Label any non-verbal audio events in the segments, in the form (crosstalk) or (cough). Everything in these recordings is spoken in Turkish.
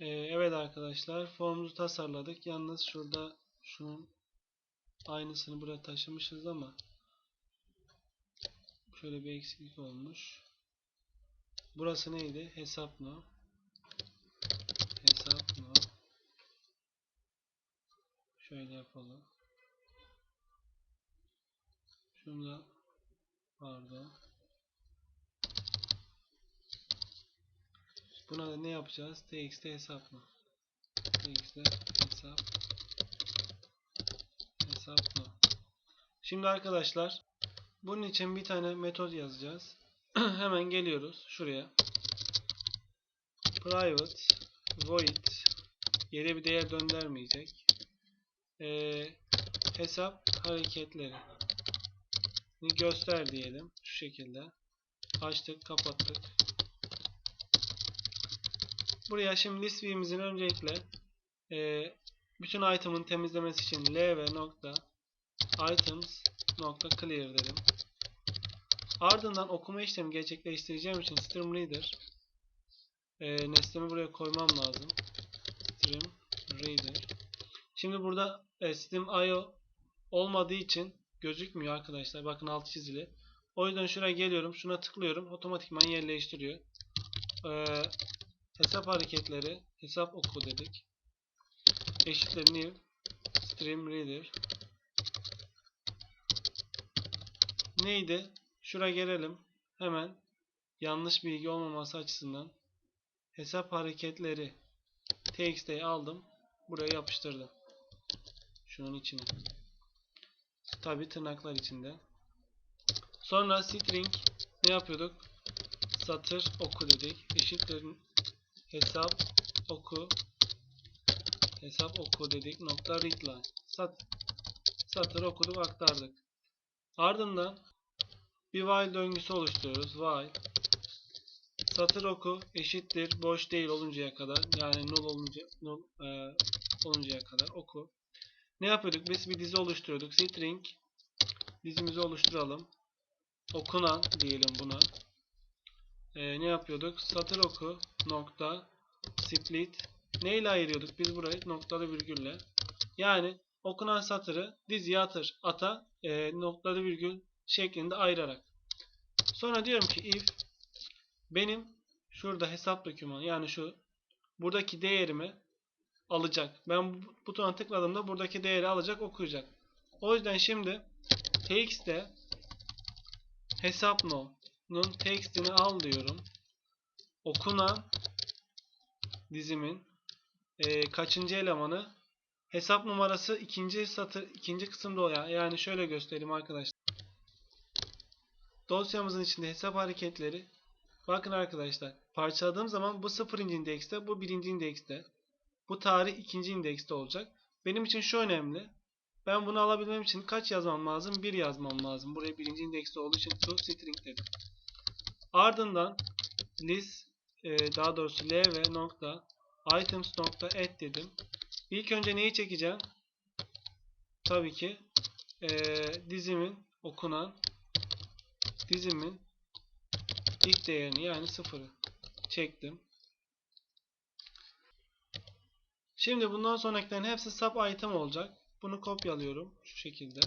Ee, evet arkadaşlar formumuzu tasarladık. Yalnız şurada şunun aynısını buraya taşımışız ama şöyle bir eksiklik olmuş. Burası neydi? Hesap no. Hesap no. Şöyle yapalım. Şunu da pardon. Buna da ne yapacağız? txt hesap mı? txt hesap hesap mı? Şimdi arkadaşlar bunun için bir tane metot yazacağız. (clears throat) Hemen geliyoruz şuraya. Private void yere bir değer göndermeyecek. Ee, hesap hareketleri göster diyelim. Şu şekilde. Açtık, kapattık. Buraya şimdi list view'imizin öncelikle e, bütün item'ın temizlemesi için lv nokta items nokta clear dedim. Ardından okuma işlemi gerçekleştireceğim için stream reader e, nesnemi buraya koymam lazım. Stream reader. Şimdi burada e, stream io olmadığı için gözükmüyor arkadaşlar. Bakın alt çizili. O yüzden şuraya geliyorum. Şuna tıklıyorum. Otomatikman yerleştiriyor. Ee, hesap hareketleri hesap oku dedik. Eşittir new stream reader neydi? Şuraya gelelim. Hemen yanlış bilgi olmaması açısından hesap hareketleri txt'yi aldım. Buraya yapıştırdım. Şunun içine. Tabi tırnaklar içinde. Sonra string ne yapıyorduk? Satır oku dedik. Eşittir hesap oku hesap oku dedik. Nokta readline. Sat, satır okuduk aktardık. Ardından bir while döngüsü oluşturuyoruz. While satır oku eşittir boş değil oluncaya kadar yani null olunca null e, oluncaya kadar oku. Ne yapıyorduk? Biz bir dizi oluşturuyorduk. String dizimizi oluşturalım. Okunan diyelim buna. Ee, ne yapıyorduk? Satır oku nokta split. Ne ile ayırıyorduk? Biz burayı noktalı virgülle. Yani okunan satırı diziye atır, ata e, noktalı virgül şeklinde ayırarak. Sonra diyorum ki if benim şurada hesap dokümanı yani şu buradaki değerimi alacak. Ben bu butona tıkladığımda buradaki değeri alacak, okuyacak. O yüzden şimdi txt'te hesap no'nun text'ini al diyorum. Okunan dizimin e, kaçıncı elemanı hesap numarası ikinci satır ikinci kısımda oluyor. Yani şöyle göstereyim arkadaşlar. Dosyamızın içinde hesap hareketleri bakın arkadaşlar parçaladığım zaman bu sıfırıncı indekste bu birinci indekste bu tarih ikinci indekste olacak. Benim için şu önemli. Ben bunu alabilmem için kaç yazmam lazım? 1 yazmam lazım. Buraya birinci indekste olduğu için to string dedim. Ardından list e, daha doğrusu lv nokta items nokta add dedim. İlk önce neyi çekeceğim? Tabii ki e, dizimin okunan dizimin ilk değerini yani sıfırı çektim. Şimdi bundan sonrakilerin hepsi sub item olacak. Bunu kopyalıyorum şu şekilde.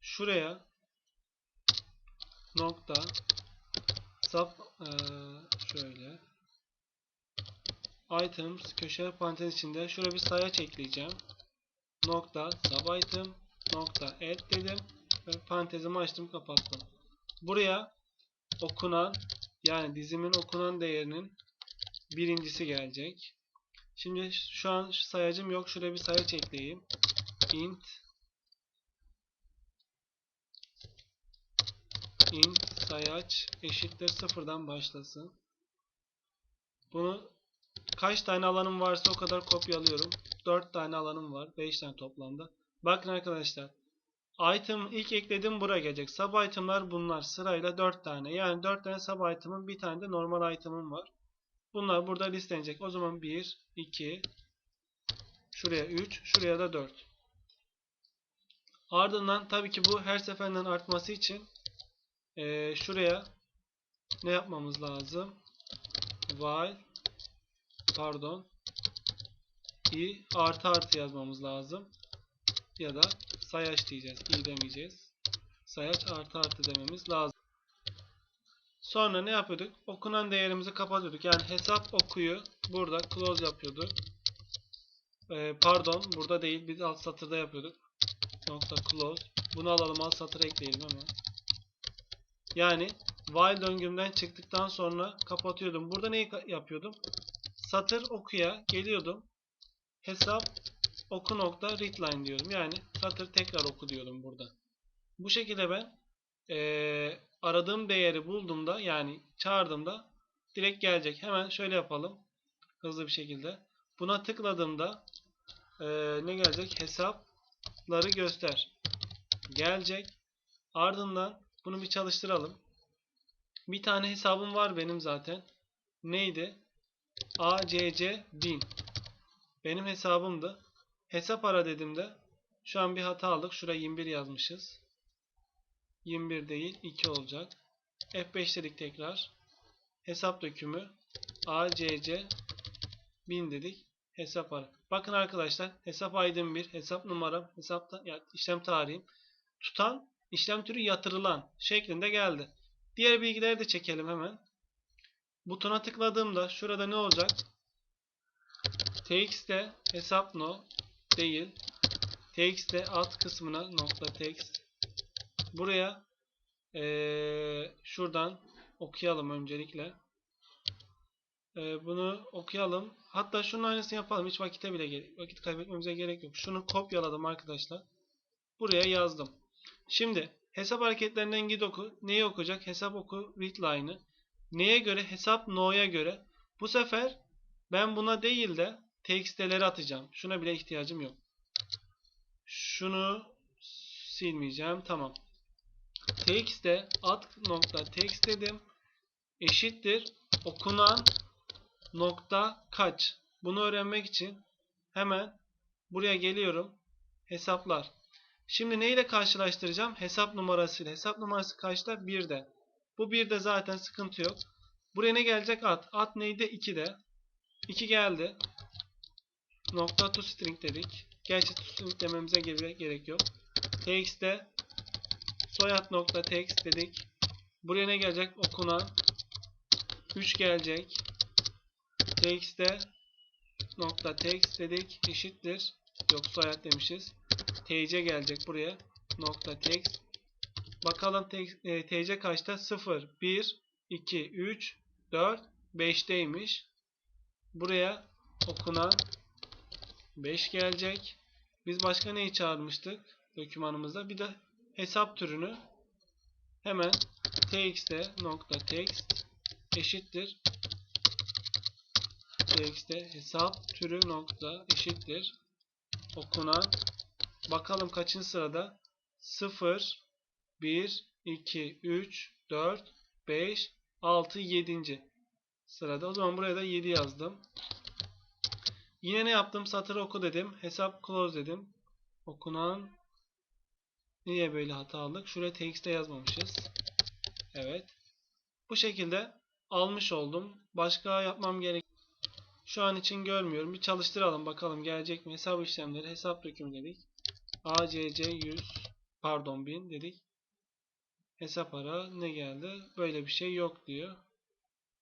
Şuraya nokta sub ee, şöyle items köşe parantez içinde şuraya bir sayaç ekleyeceğim. Nokta sub item nokta add dedim ve parantezimi açtım kapattım. Buraya okunan yani dizimin okunan değerinin birincisi gelecek. Şimdi şu an sayacım yok. Şuraya bir sayaç ekleyeyim. int int sayaç eşittir sıfırdan başlasın. Bunu kaç tane alanım varsa o kadar kopyalıyorum. 4 tane alanım var. 5 tane toplamda. Bakın arkadaşlar. Item ilk ekledim buraya gelecek. Sub itemlar bunlar. Sırayla 4 tane. Yani 4 tane sub item'ın bir tane de normal item'ım var. Bunlar burada listelenecek. O zaman 1, 2, şuraya 3, şuraya da 4. Ardından tabii ki bu her seferinden artması için e, şuraya ne yapmamız lazım? While pardon i artı artı yazmamız lazım. Ya da sayaç diyeceğiz. i demeyeceğiz. Sayaç artı artı dememiz lazım. Sonra ne yapıyorduk? Okunan değerimizi kapatıyorduk. Yani hesap okuyu burada close yapıyorduk. Ee, pardon burada değil. Biz alt satırda yapıyorduk. Nokta close. Bunu alalım alt satıra ekleyelim hemen. Yani while döngümden çıktıktan sonra kapatıyordum. Burada neyi yapıyordum? Satır okuya geliyordum. Hesap oku nokta readline diyorum. Yani satır tekrar oku diyorum burada. Bu şekilde ben eee, aradığım değeri bulduğumda yani çağırdığımda direkt gelecek. Hemen şöyle yapalım. Hızlı bir şekilde. Buna tıkladığımda eee, ne gelecek? Hesapları göster. Gelecek. Ardından bunu bir çalıştıralım. Bir tane hesabım var benim zaten. Neydi? ACC 1000. Benim hesabımdı. Hesap ara dediğimde şu an bir hata aldık. Şuraya 21 yazmışız. 21 değil 2 olacak. F5 dedik tekrar. Hesap dökümü ACC 1000 dedik. Hesap ara. Bakın arkadaşlar hesap aydın 1, hesap numaram, hesap ya, işlem tarihim tutan işlem türü yatırılan şeklinde geldi. Diğer bilgileri de çekelim hemen. Butona tıkladığımda şurada ne olacak? TX'te hesap no değil. TX'te alt kısmına nokta text. Buraya eee, şuradan okuyalım öncelikle. Eee, bunu okuyalım. Hatta şunun aynısını yapalım. Hiç vakite bile vakit kaybetmemize gerek yok. Şunu kopyaladım arkadaşlar. Buraya yazdım. Şimdi hesap hareketlerinden git oku. Neyi okuyacak? Hesap oku readline'ı. Neye göre? Hesap no'ya göre. Bu sefer ben buna değil de txt'leri atacağım. Şuna bile ihtiyacım yok. Şunu silmeyeceğim. Tamam. txt'e at nokta text dedim. Eşittir okunan nokta kaç. Bunu öğrenmek için hemen buraya geliyorum. Hesaplar. Şimdi neyle karşılaştıracağım? Hesap numarasıyla. Hesap numarası kaçta? 1'de. Bu 1'de zaten sıkıntı yok. Buraya ne gelecek? At. At neydi? 2'de. 2 geldi. Nokta to string dedik. Gerçi to string dememize gere- gerek yok. Txt'de soyad nokta text dedik. Buraya ne gelecek? Okunan 3 gelecek. Txt'de nokta text dedik. Eşittir. Yok soyad demişiz. TC gelecek buraya. Nokta text. Bakalım te- e, TC kaçta? 0, 1, 2, 3, 4, 5'teymiş. Buraya okunan 5 gelecek. Biz başka neyi çağırmıştık dokümanımızda? Bir de hesap türünü hemen txt'e nokta text eşittir txt'e hesap türü nokta eşittir okunan bakalım kaçıncı sırada 0 1 2 3 4 5 6 7. sırada. O zaman buraya da 7 yazdım. Yine ne yaptım? Satır oku dedim. Hesap close dedim. Okunan niye böyle hata aldık? Şuraya txt'e yazmamışız. Evet. Bu şekilde almış oldum. Başka yapmam gerek şu an için görmüyorum. Bir çalıştıralım bakalım gelecek mi? Hesap işlemleri, hesap dökümü dedik. ACC 100 pardon 1000 dedik. Hesap ara ne geldi? Böyle bir şey yok diyor.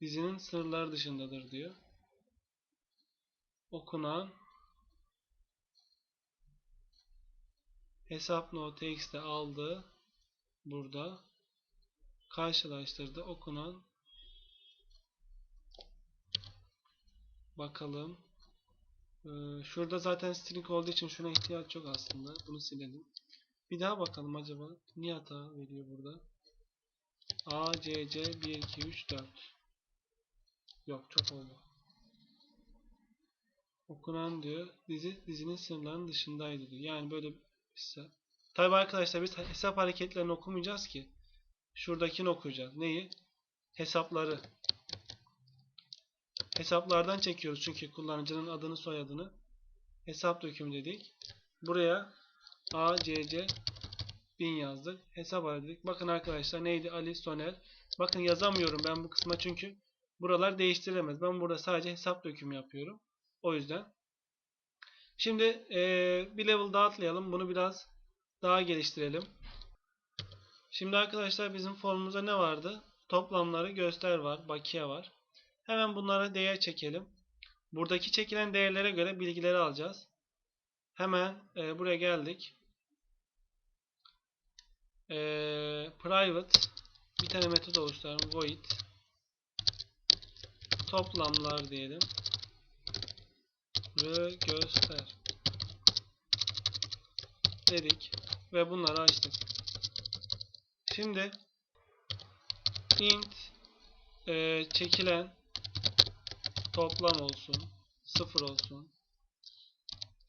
Dizinin sınırları dışındadır diyor. Okunan hesap no txt'e aldı. Burada karşılaştırdı. Okunan bakalım. Ee, şurada zaten string olduğu için şuna ihtiyaç yok aslında. Bunu silelim. Bir daha bakalım acaba niye hata veriyor burada? A, C, C, 1, 2, 3, 4. Yok çok oldu. Okunan diyor dizi dizinin sınırlarının dışındaydı diyor. Yani böyle bir Tabi arkadaşlar biz hesap hareketlerini okumayacağız ki. Şuradakini okuyacağız. Neyi? Hesapları. Hesaplardan çekiyoruz çünkü kullanıcının adını soyadını. Hesap dökümü dedik. Buraya A, C, C 1000 yazdık. Hesap ara dedik. Bakın arkadaşlar neydi? Ali Soner. Bakın yazamıyorum ben bu kısma çünkü Buralar değiştirilemez. Ben burada sadece hesap dökümü yapıyorum. O yüzden. Şimdi eee, bir level daha atlayalım. Bunu biraz daha geliştirelim. Şimdi arkadaşlar bizim formumuzda ne vardı? Toplamları göster var. Bakiye var. Hemen bunlara değer çekelim. Buradaki çekilen değerlere göre bilgileri alacağız. Hemen eee, buraya geldik. Eee, private bir tane metot oluşturalım. Void toplamlar diyelim. R göster dedik ve bunları açtık. Şimdi int e, çekilen toplam olsun. Sıfır olsun.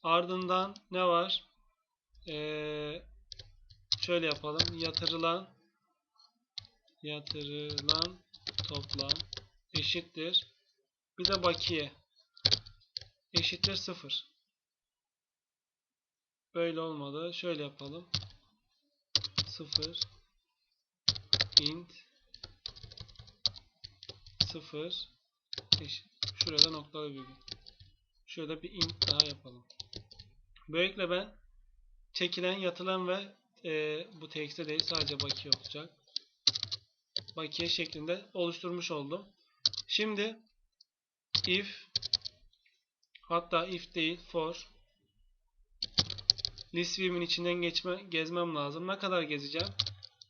Ardından ne var? E, şöyle yapalım. Yatırılan yatırılan toplam eşittir. Bir de bakiye eşittir 0. Böyle olmadı. Şöyle yapalım. 0 int 0 eşit. Şurada noktalı virgül. Şurada bir int daha yapalım. Böylelikle ben çekilen, yatılan ve e, bu txt'e değil sadece bakiye olacak. Bakiye şeklinde oluşturmuş oldum. Şimdi if hatta if değil for list view'in içinden geçme, gezmem lazım. Ne kadar gezeceğim?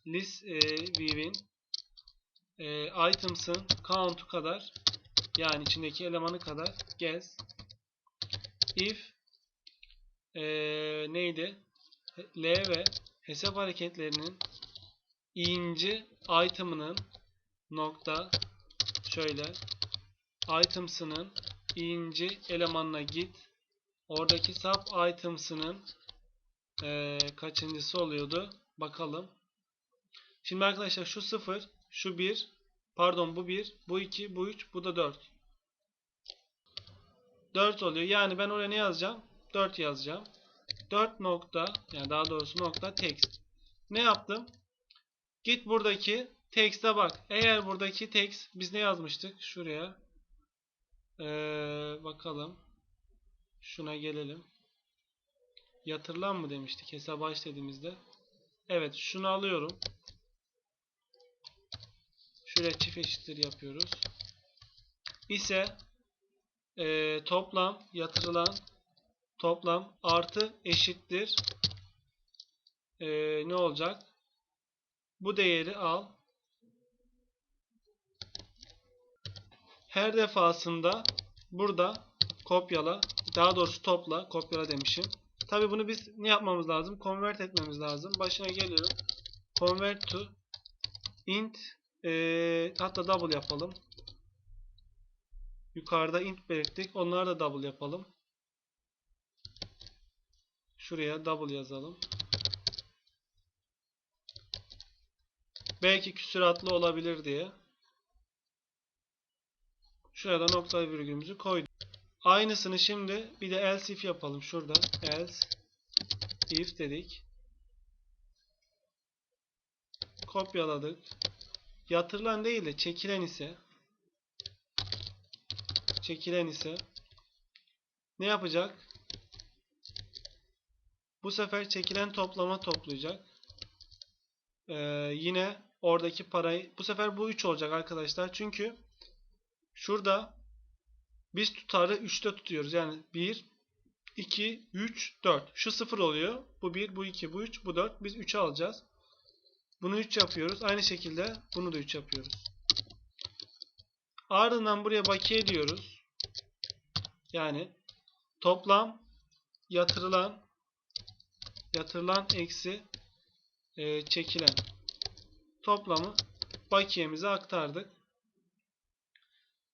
List e, view'in e, items'ın count'u kadar yani içindeki elemanı kadar gez. If e, neydi? L ve hesap hareketlerinin i'inci item'ının nokta şöyle items'ının i'inci elemanına git. Oradaki sub items'ının e, kaçıncısı oluyordu? Bakalım. Şimdi arkadaşlar şu 0, şu 1, pardon bu 1, bu 2, bu 3, bu da 4. 4 oluyor. Yani ben oraya ne yazacağım? 4 yazacağım. 4 nokta yani daha doğrusu nokta text. Ne yaptım? Git buradaki text'e bak. Eğer buradaki text biz ne yazmıştık? Şuraya. Ee, bakalım. Şuna gelelim. Yatırılan mı demiştik hesaba dediğimizde. Evet şunu alıyorum. Şuraya çift eşittir yapıyoruz. İse e, toplam yatırılan toplam artı eşittir e, ne olacak? Bu değeri al. Her defasında burada kopyala, daha doğrusu topla, kopyala demişim. Tabi bunu biz ne yapmamız lazım? Convert etmemiz lazım. Başına geliyorum. Convert to int e, hatta double yapalım. Yukarıda int belirttik. Onları da double yapalım. Şuraya double yazalım. Belki küsuratlı olabilir diye. Şuraya da nokta virgülümüzü koyduk. Aynısını şimdi bir de else if yapalım. Şurada else if dedik. Kopyaladık. Yatırılan değil de çekilen ise çekilen ise ne yapacak? Bu sefer çekilen toplama toplayacak. Ee, yine oradaki parayı bu sefer bu 3 olacak arkadaşlar. Çünkü şurada biz tutarı 3'te tutuyoruz. Yani 1 2 3 4. Şu 0 oluyor. Bu 1, bu 2, bu 3, bu 4. Biz 3'ü alacağız. Bunu 3 yapıyoruz. Aynı şekilde bunu da 3 yapıyoruz. Ardından buraya bakiye diyoruz. Yani toplam yatırılan yatırılan eksi e, çekilen toplamı bakiyemize aktardık.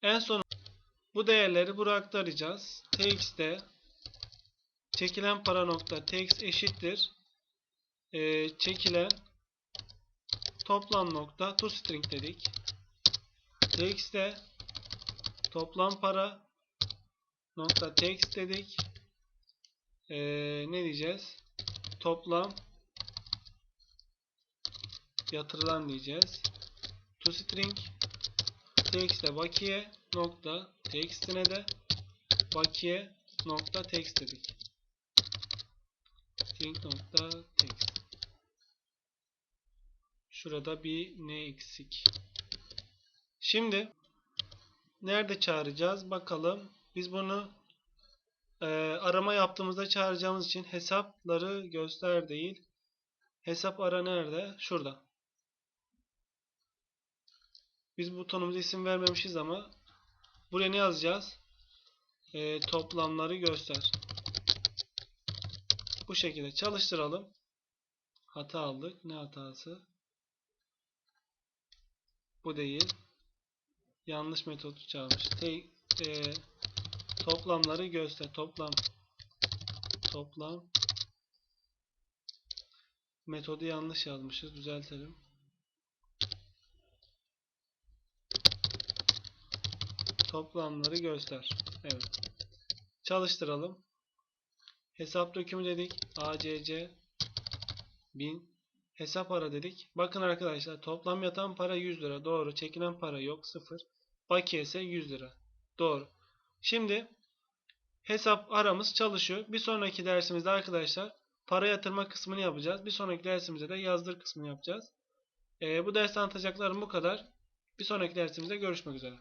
En son bu değerleri buraya aktaracağız. tx'te çekilen para nokta tx eşittir e, çekilen toplam nokta toString dedik. tx'te toplam para nokta text dedik. E, ne diyeceğiz? Toplam yatırılan diyeceğiz. toString txt'e bakiye nokta txt'ine de bakiye nokta text dedik. String nokta text. Şurada bir ne eksik? Şimdi nerede çağıracağız? Bakalım. Biz bunu e, arama yaptığımızda çağıracağımız için hesapları göster değil. Hesap ara nerede? Şurada. Biz butonumuza isim vermemişiz ama buraya ne yazacağız? E, toplamları göster. Bu şekilde çalıştıralım. Hata aldık. Ne hatası? Bu değil. Yanlış metodu çağırmış. Te, e, toplamları göster. Toplam toplam metodu yanlış yazmışız. Düzeltelim. Toplamları göster. Evet. Çalıştıralım. Hesap dökümü dedik. ACC 1000 hesap ara dedik. Bakın arkadaşlar toplam yatan para 100 lira. Doğru. Çekilen para yok. 0. Bakiye ise 100 lira. Doğru. Şimdi hesap aramız çalışıyor. Bir sonraki dersimizde arkadaşlar para yatırma kısmını yapacağız. Bir sonraki dersimizde de yazdır kısmını yapacağız. Ee, bu derste anlatacaklarım bu kadar. Bir sonraki dersimizde görüşmek üzere.